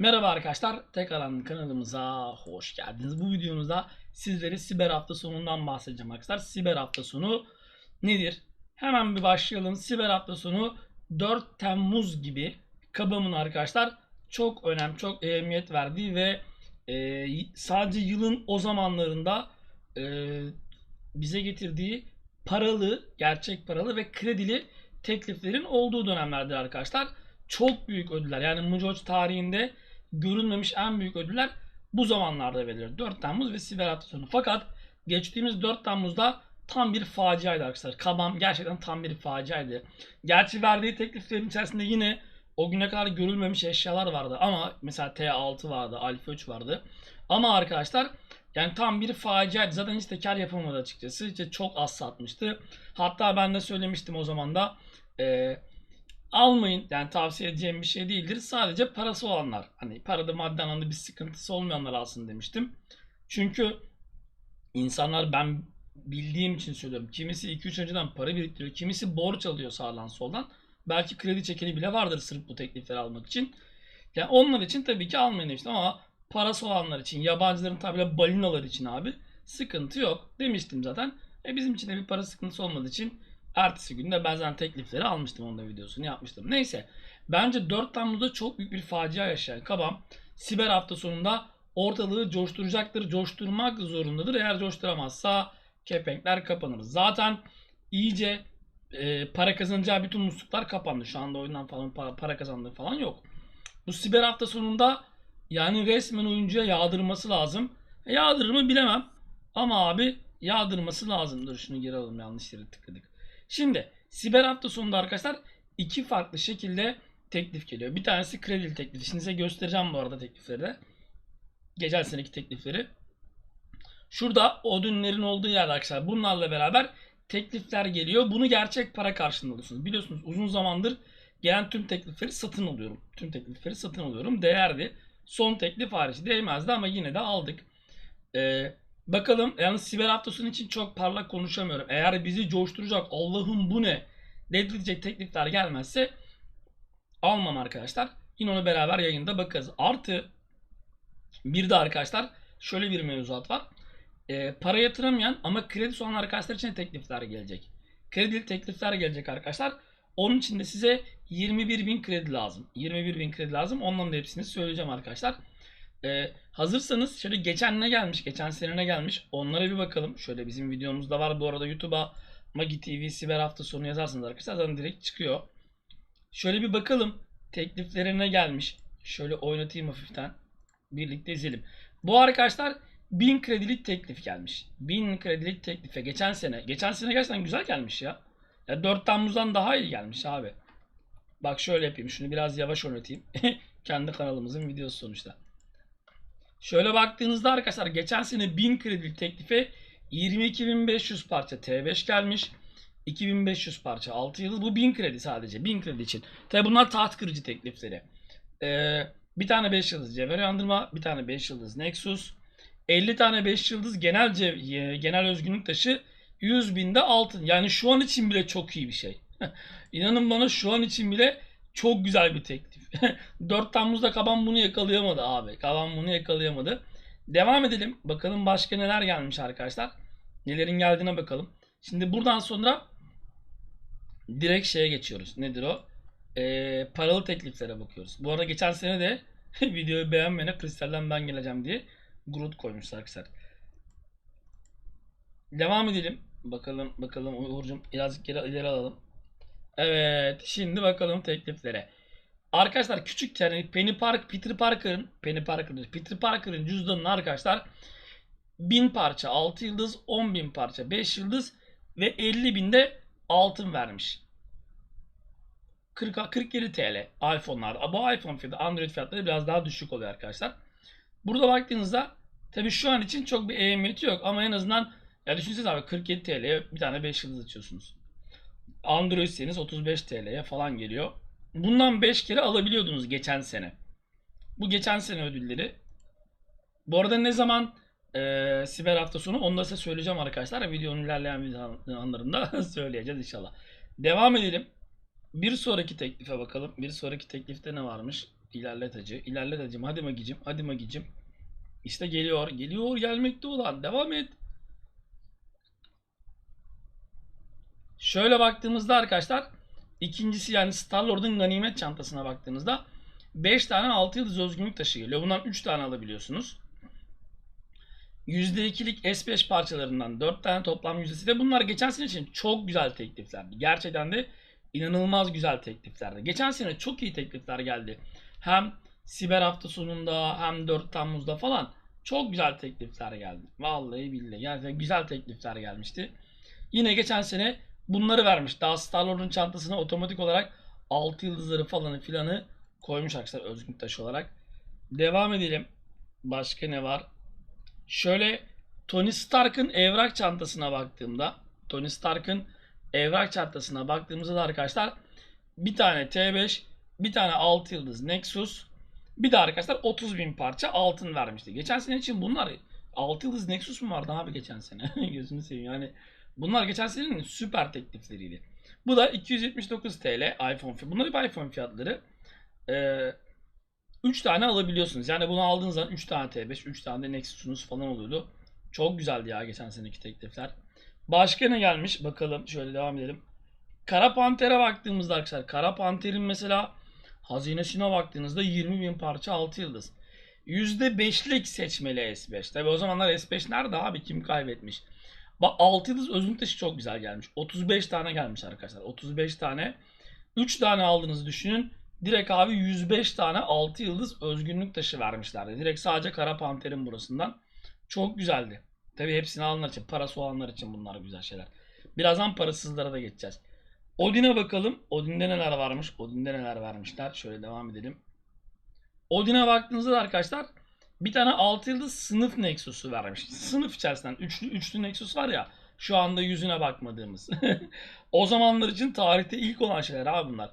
Merhaba arkadaşlar, tekrardan kanalımıza hoş geldiniz. Bu videomuzda sizlere siber hafta sonundan bahsedeceğim arkadaşlar. Siber hafta sonu nedir? Hemen bir başlayalım. Siber hafta sonu 4 Temmuz gibi kabamın arkadaşlar çok önem, çok ehemmiyet verdiği ve e, sadece yılın o zamanlarında e, bize getirdiği paralı, gerçek paralı ve kredili tekliflerin olduğu dönemlerdir arkadaşlar. Çok büyük ödüller yani Mujoç tarihinde görülmemiş en büyük ödüller bu zamanlarda verilir. 4 Temmuz ve siber hafta sonu. Fakat geçtiğimiz 4 Temmuz'da tam bir faciaydı arkadaşlar. Kabam gerçekten tam bir faciaydı. Gerçi verdiği tekliflerin içerisinde yine o güne kadar görülmemiş eşyalar vardı ama mesela T6 vardı, Alfa 3 vardı. Ama arkadaşlar yani tam bir faciaydı. Zaten hiç de kar yapamadı açıkçası. İşte çok az satmıştı. Hatta ben de söylemiştim o zaman da eee almayın. Yani tavsiye edeceğim bir şey değildir. Sadece parası olanlar. Hani parada maddi anlamda bir sıkıntısı olmayanlar alsın demiştim. Çünkü insanlar ben bildiğim için söylüyorum. Kimisi 2-3 önceden para biriktiriyor. Kimisi borç alıyor sağdan soldan. Belki kredi çekeni bile vardır sırf bu teklifleri almak için. Yani onlar için tabii ki almayın demiştim ama parası olanlar için, yabancıların tabiriyle balinalar için abi sıkıntı yok demiştim zaten. E bizim için de bir para sıkıntısı olmadığı için Ertesi günde ben zaten teklifleri almıştım. Onda videosunu yapmıştım. Neyse. Bence 4 Temmuz'da çok büyük bir facia yaşayan Kabam siber hafta sonunda ortalığı coşturacaktır. Coşturmak zorundadır. Eğer coşturamazsa kepenkler kapanır. Zaten iyice e, para kazanacağı bütün musluklar kapandı. Şu anda oyundan falan para, para kazandığı falan yok. Bu siber hafta sonunda yani resmen oyuncuya yağdırması lazım. E, yağdırır mı bilemem. Ama abi yağdırması lazım. Dur şunu geri alalım yanlış yere tıkladık. Şimdi siber hafta sonunda arkadaşlar iki farklı şekilde teklif geliyor. Bir tanesi kredili teklif. Şimdi size göstereceğim bu arada teklifleri de. Geçen seneki teklifleri. Şurada o ürünlerin olduğu yer arkadaşlar. Bunlarla beraber teklifler geliyor. Bunu gerçek para karşılığında alıyorsunuz. Biliyorsunuz uzun zamandır gelen tüm teklifleri satın alıyorum. Tüm teklifleri satın alıyorum. Değerdi. Son teklif hariç değmezdi ama yine de aldık. Ee, Bakalım yalnız siber hafta sonu için çok parlak konuşamıyorum. Eğer bizi coşturacak Allah'ım bu ne dedirtecek teklifler gelmezse almam arkadaşlar. Yine onu beraber yayında bakarız. Artı bir de arkadaşlar şöyle bir mevzuat var. E, para yatıramayan ama kredi olan arkadaşlar için teklifler gelecek. Kredili teklifler gelecek arkadaşlar. Onun için de size 21 bin kredi lazım. 21 bin kredi lazım. Onların da hepsini söyleyeceğim arkadaşlar. Ee, hazırsanız şöyle geçen ne gelmiş, geçen sene ne gelmiş onlara bir bakalım. Şöyle bizim videomuzda var bu arada YouTube'a Magi TV Siber hafta sonu yazarsınız arkadaşlar zaten direkt çıkıyor. Şöyle bir bakalım tekliflerine gelmiş. Şöyle oynatayım hafiften. Birlikte izleyelim. Bu arkadaşlar 1000 kredilik teklif gelmiş. 1000 kredilik teklife geçen sene. Geçen sene gerçekten güzel gelmiş ya. Ya 4 Temmuz'dan daha iyi gelmiş abi. Bak şöyle yapayım. Şunu biraz yavaş oynatayım. Kendi kanalımızın videosu sonuçta. Şöyle baktığınızda arkadaşlar geçen sene 1000 kredilik teklife 22.500 parça T5 gelmiş. 2500 parça 6 yıldız. Bu 1000 kredi sadece. 1000 kredi için. Tabi bunlar taht kırıcı teklifleri. Ee, bir tane 5 yıldız cevher yandırma. Bir tane 5 yıldız Nexus. 50 tane 5 yıldız genel cev- genel özgünlük taşı. 100 binde altın. Yani şu an için bile çok iyi bir şey. İnanın bana şu an için bile çok güzel bir teklif. 4 Temmuz'da Kaban bunu yakalayamadı abi. Kaban bunu yakalayamadı. Devam edelim. Bakalım başka neler gelmiş arkadaşlar. Nelerin geldiğine bakalım. Şimdi buradan sonra direkt şeye geçiyoruz. Nedir o? Ee, paralı tekliflere bakıyoruz. Bu arada geçen sene de videoyu beğenmeyene kristalden ben geleceğim diye Groot koymuşlar arkadaşlar. Devam edelim. Bakalım bakalım Uğur'cum birazcık geri ileri alalım. Evet şimdi bakalım tekliflere. Arkadaşlar küçük yani Penny Park, Peter Parker'ın Penny Parker'ın Peter Parker'ın cüzdanını arkadaşlar 1000 parça 6 yıldız, 10.000 parça 5 yıldız ve 50 binde altın vermiş. 40, 47 TL iPhone'larda. Bu iPhone fiyatı Android fiyatları biraz daha düşük oluyor arkadaşlar. Burada baktığınızda tabii şu an için çok bir ehemmiyeti yok ama en azından ya düşünsenize abi 47 TL'ye bir tane 5 yıldız açıyorsunuz. Android'seniz 35 TL'ye falan geliyor. Bundan 5 kere alabiliyordunuz geçen sene. Bu geçen sene ödülleri. Bu arada ne zaman e, siber hafta sonu onu da size söyleyeceğim arkadaşlar. Videonun ilerleyen anlarında söyleyeceğiz inşallah. Devam edelim. Bir sonraki teklife bakalım. Bir sonraki teklifte ne varmış? İlerlet hacı. İlerlet hacım. Hadi magicim. Hadi magicim. İşte geliyor. Geliyor gelmekte olan. Devam et. Şöyle baktığımızda arkadaşlar ikincisi yani Star-Lord'un ganimet çantasına baktığınızda 5 tane 6 yıldız özgünlük taşı geliyor. Bundan 3 tane alabiliyorsunuz. %2'lik S5 parçalarından 4 tane toplam yüzdesi de bunlar geçen sene için çok güzel tekliflerdi. Gerçekten de inanılmaz güzel tekliflerdi. Geçen sene çok iyi teklifler geldi. Hem Siber hafta sonunda hem 4 Temmuz'da falan çok güzel teklifler geldi. Vallahi billahi gerçekten güzel teklifler gelmişti. Yine geçen sene bunları vermiş. Daha Star-Lord'un çantasına otomatik olarak 6 yıldızları falanı filanı koymuş arkadaşlar özgün taş olarak. Devam edelim. Başka ne var? Şöyle Tony Stark'ın evrak çantasına baktığımda Tony Stark'ın evrak çantasına baktığımızda da arkadaşlar bir tane T5 bir tane 6 yıldız Nexus bir de arkadaşlar 30 bin parça altın vermişti. Geçen sene için bunlar 6 yıldız Nexus mu vardı abi geçen sene? Gözünü seveyim yani. Bunlar geçen senenin süper teklifleriydi. Bu da 279 TL iPhone. Bunlar hep iPhone fiyatları. Ee, 3 tane alabiliyorsunuz. Yani bunu aldığınız zaman 3 tane T5, 3 tane de Nexus'unuz falan oluyordu. Çok güzeldi ya geçen seneki teklifler. Başka ne gelmiş? Bakalım şöyle devam edelim. Kara Panter'e baktığımızda arkadaşlar. Kara Panter'in mesela hazinesine baktığınızda 20 bin parça 6 yıldız. %5'lik seçmeli S5. Tabi o zamanlar S5 nerede abi kim kaybetmiş? Bak 6 yıldız özün taşı çok güzel gelmiş. 35 tane gelmiş arkadaşlar. 35 tane. 3 tane aldığınızı düşünün. Direkt abi 105 tane 6 yıldız özgünlük taşı vermişlerdi. Direkt sadece Kara Panter'in burasından. Çok güzeldi. Tabi hepsini alanlar için, parası olanlar için bunlar güzel şeyler. Birazdan parasızlara da geçeceğiz. Odin'e bakalım. Odin'de neler varmış? Odin'de neler vermişler? Şöyle devam edelim. Odin'e baktığınızda da arkadaşlar bir tane 6 yıldız sınıf Nexus'u vermiş. Sınıf içerisinden üçlü, üçlü Nexus var ya şu anda yüzüne bakmadığımız. o zamanlar için tarihte ilk olan şeyler abi bunlar.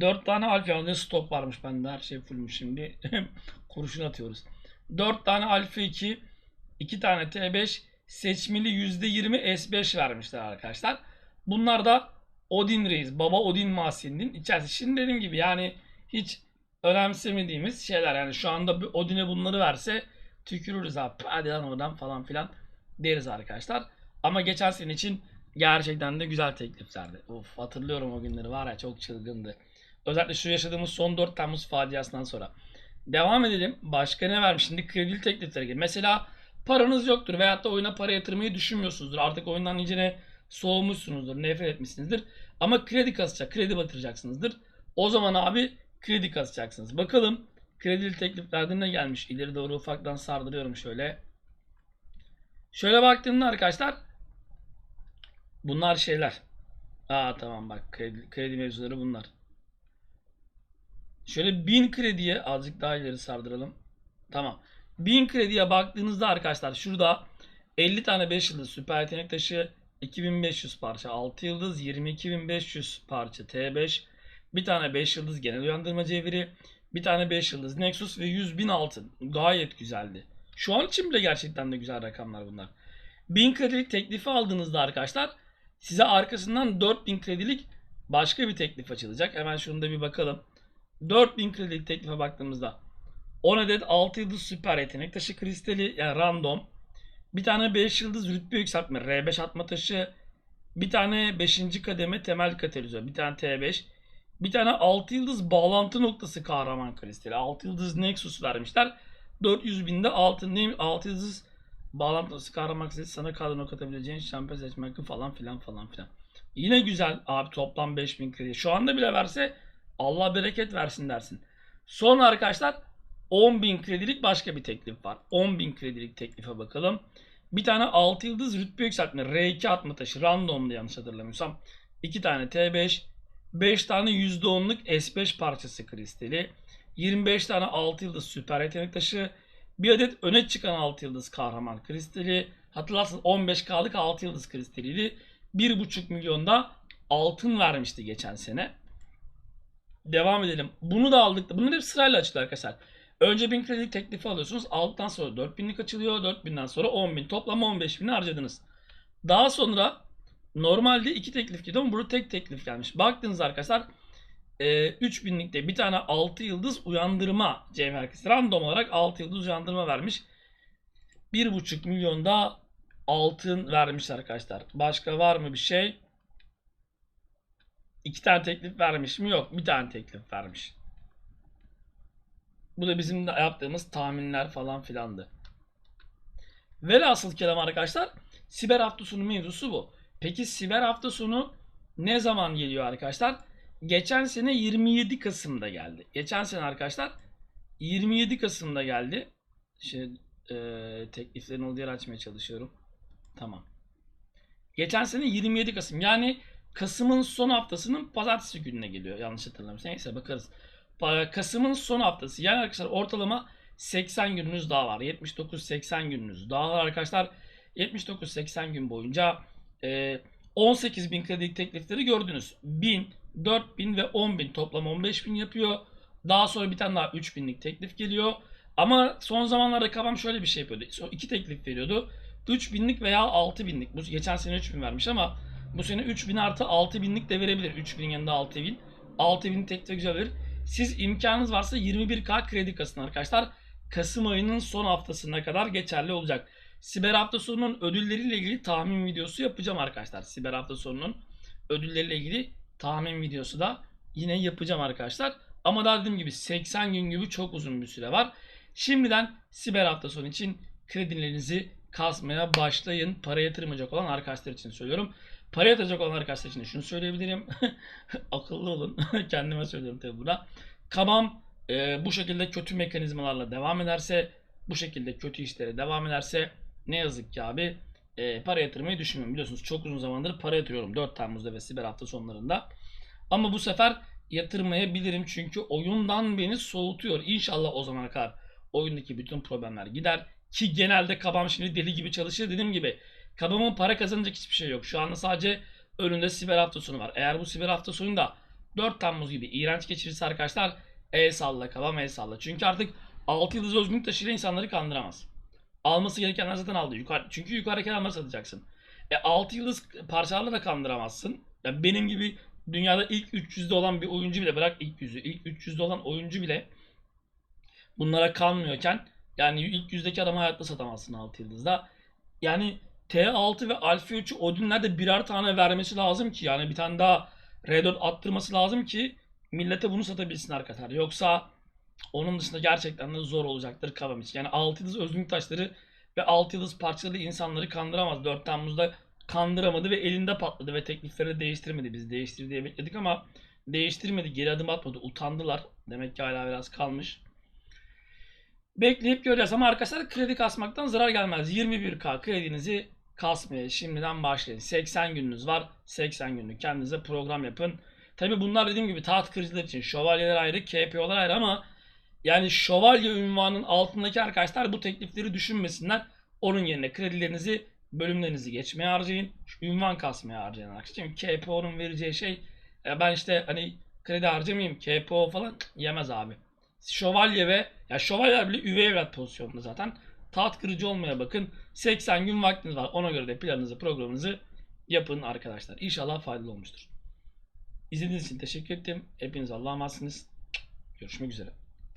4 tane alfa stok varmış bende her şey fullmuş şimdi. Kurşun atıyoruz. 4 tane alfa 2, 2 tane T5 seçmeli %20 S5 vermişler arkadaşlar. Bunlar da Odin Reis, Baba Odin Mahsin'in içerisi. Şimdi dediğim gibi yani hiç önemsemediğimiz şeyler. Yani şu anda bir Odin'e bunları verse tükürürüz abi. Hadi lan oradan falan filan deriz arkadaşlar. Ama geçen sene için gerçekten de güzel tekliflerdi. Of hatırlıyorum o günleri var ya çok çılgındı. Özellikle şu yaşadığımız son 4 Temmuz faciasından sonra. Devam edelim. Başka ne vermiş? Şimdi kredili teklifleri gibi. Mesela paranız yoktur veyahut da oyuna para yatırmayı düşünmüyorsunuzdur. Artık oyundan iyicene soğumuşsunuzdur, nefret etmişsinizdir. Ama kredi kasacak, kredi batıracaksınızdır. O zaman abi kredi kasacaksınız. Bakalım kredili tekliflerde ne gelmiş? İleri doğru ufaktan sardırıyorum şöyle. Şöyle baktığımda arkadaşlar bunlar şeyler. Aa tamam bak kredi, kredi mevzuları bunlar. Şöyle 1000 krediye azıcık daha ileri sardıralım. Tamam. 1000 krediye baktığınızda arkadaşlar şurada 50 tane 5 yıldız süper yetenek taşı 2500 parça 6 yıldız 22500 parça T5 bir tane 5 yıldız genel uyandırma cevheri bir tane 5 yıldız Nexus ve 100 bin altın gayet güzeldi. Şu an için bile gerçekten de güzel rakamlar bunlar. 1000 kredilik teklifi aldığınızda arkadaşlar size arkasından 4000 kredilik başka bir teklif açılacak. Hemen şunu da bir bakalım. 4000 kredilik teklife baktığımızda 10 adet 6 yıldız süper yetenek taşı kristali yani random. Bir tane 5 yıldız rütbe yükseltme R5 atma taşı. Bir tane 5. kademe temel katalizör. Bir tane T5. Bir tane 6 yıldız bağlantı noktası kahraman kristali. 6 yıldız Nexus vermişler. 400 binde 6, 6 yıldız bağlantı noktası kahraman kristali sana kadro katabileceğin şampiyon seçme hakkı falan filan falan filan. Yine güzel abi toplam 5000 kredi. Şu anda bile verse Allah bereket versin dersin. Sonra arkadaşlar 10.000 kredilik başka bir teklif var. 10.000 kredilik teklife bakalım. Bir tane 6 yıldız rütbe yükseltme R2 atma taşı randomda yanlış hatırlamıyorsam. 2 tane T5, 5 tane %10'luk S5 parçası kristali, 25 tane 6 yıldız süper yetenek taşı, bir adet öne çıkan 6 yıldız kahraman kristali, hatırlarsınız 15K'lık 6 yıldız kristaliydi. 1,5 milyonda altın vermişti geçen sene. Devam edelim. Bunu da aldık. Bunları hep sırayla açılıyor arkadaşlar. Önce 1000 kredilik teklifi alıyorsunuz. Aldıktan sonra 4000'lik açılıyor. 4000'den sonra 10.000. Toplam 15.000 harcadınız. Daha sonra normalde iki teklif gidiyor ama burada tek teklif gelmiş. Baktınız arkadaşlar e, 3000'likte bir tane 6 yıldız uyandırma cevher kesesi. Random olarak 6 yıldız uyandırma vermiş. 1,5 milyonda altın vermiş arkadaşlar. Başka var mı bir şey? İki tane teklif vermiş mi? Yok. Bir tane teklif vermiş. Bu da bizim de yaptığımız tahminler falan filandı. Velhasıl kelam arkadaşlar siber hafta sonu mevzusu bu. Peki siber hafta sonu ne zaman geliyor arkadaşlar? Geçen sene 27 Kasım'da geldi. Geçen sene arkadaşlar 27 Kasım'da geldi. Şimdi e, tekliflerin olduğu yer açmaya çalışıyorum. Tamam. Geçen sene 27 Kasım yani Kasım'ın son haftasının pazartesi gününe geliyor. Yanlış hatırlamıyorsam. Neyse bakarız. Kasım'ın son haftası. Yani arkadaşlar ortalama 80 gününüz daha var. 79-80 gününüz daha var arkadaşlar. 79-80 gün boyunca e, 18 bin kredi teklifleri gördünüz. 1000, 4000 ve 10.000 toplam 15.000 yapıyor. Daha sonra bir tane daha 3000'lik teklif geliyor. Ama son zamanlarda kafam şöyle bir şey yapıyordu. İki teklif veriyordu. 3000'lik veya 6000'lik. Bu geçen sene 3000 vermiş ama bu sene 3000 artı 6000'lik de verebilir. 3000'in yanında 6000. 6000 teklif güzel verir. Siz imkanınız varsa 21K kredi kasın arkadaşlar. Kasım ayının son haftasına kadar geçerli olacak. Siber hafta sonunun ödülleriyle ilgili tahmin videosu yapacağım arkadaşlar. Siber hafta sonunun ödülleriyle ilgili tahmin videosu da yine yapacağım arkadaşlar. Ama daha dediğim gibi 80 gün gibi çok uzun bir süre var. Şimdiden siber hafta sonu için kredilerinizi kasmaya başlayın. Para yatırmayacak olan arkadaşlar için söylüyorum. Para yatıracak olan arkadaşlar için şunu söyleyebilirim. Akıllı olun. Kendime söylüyorum tabii buna. Kabam e, bu şekilde kötü mekanizmalarla devam ederse, bu şekilde kötü işlere devam ederse ne yazık ki abi e, para yatırmayı düşünmüyorum. Biliyorsunuz çok uzun zamandır para yatırıyorum 4 Temmuz'da ve siber hafta sonlarında. Ama bu sefer yatırmayabilirim çünkü oyundan beni soğutuyor. İnşallah o zamana kadar oyundaki bütün problemler gider. Ki genelde kabam şimdi deli gibi çalışır. Dediğim gibi kabamın para kazanacak hiçbir şey yok. Şu anda sadece önünde siber hafta sonu var. Eğer bu siber hafta sonunda 4 Temmuz gibi iğrenç geçirirse arkadaşlar el salla kabam el salla. Çünkü artık 6 yıldız özgünlük taşıyla insanları kandıramaz. Alması gerekenler zaten aldı. Yukarı, çünkü yukarıdaki adamları satacaksın. E 6 yıldız parçalarla da kandıramazsın. Ya benim gibi dünyada ilk 300'de olan bir oyuncu bile bırak ilk yüzü. ilk 300'de olan oyuncu bile bunlara kanmıyorken yani ilk yüzdeki adamı hayatta satamazsın 6 yıldızda. Yani T6 ve Alpha 3'ü Odin'ler de birer tane vermesi lazım ki yani bir tane daha Red Dot attırması lazım ki millete bunu satabilsin arkadaşlar. Yoksa onun dışında gerçekten de zor olacaktır kavam için. Yani 6 yıldız özgünlük taşları ve 6 yıldız parçalı insanları kandıramaz. 4 Temmuz'da kandıramadı ve elinde patladı ve teklifleri değiştirmedi. Biz değiştir diye bekledik ama değiştirmedi. Geri adım atmadı. Utandılar. Demek ki hala biraz kalmış. Bekleyip göreceğiz ama arkadaşlar kredi kasmaktan zarar gelmez. 21k kredinizi kasmaya şimdiden başlayın. 80 gününüz var. 80 günlük kendinize program yapın. Tabi bunlar dediğim gibi taht kırıcılar için şövalyeler ayrı, KPO'lar ayrı ama yani şövalye ünvanının altındaki arkadaşlar bu teklifleri düşünmesinler. Onun yerine kredilerinizi, bölümlerinizi geçmeye harcayın. Ünvan kasmaya harcayın arkadaşlar. Çünkü KPO'nun vereceği şey ben işte hani kredi harcamayayım KPO falan yemez abi. Şövalye ve ya şövalyeler bile üvey evlat pozisyonunda zaten. Taht kırıcı olmaya bakın. 80 gün vaktiniz var. Ona göre de planınızı, programınızı yapın arkadaşlar. İnşallah faydalı olmuştur. İzlediğiniz için teşekkür ettim. Hepiniz Allah'a emanetsiniz. Görüşmek üzere.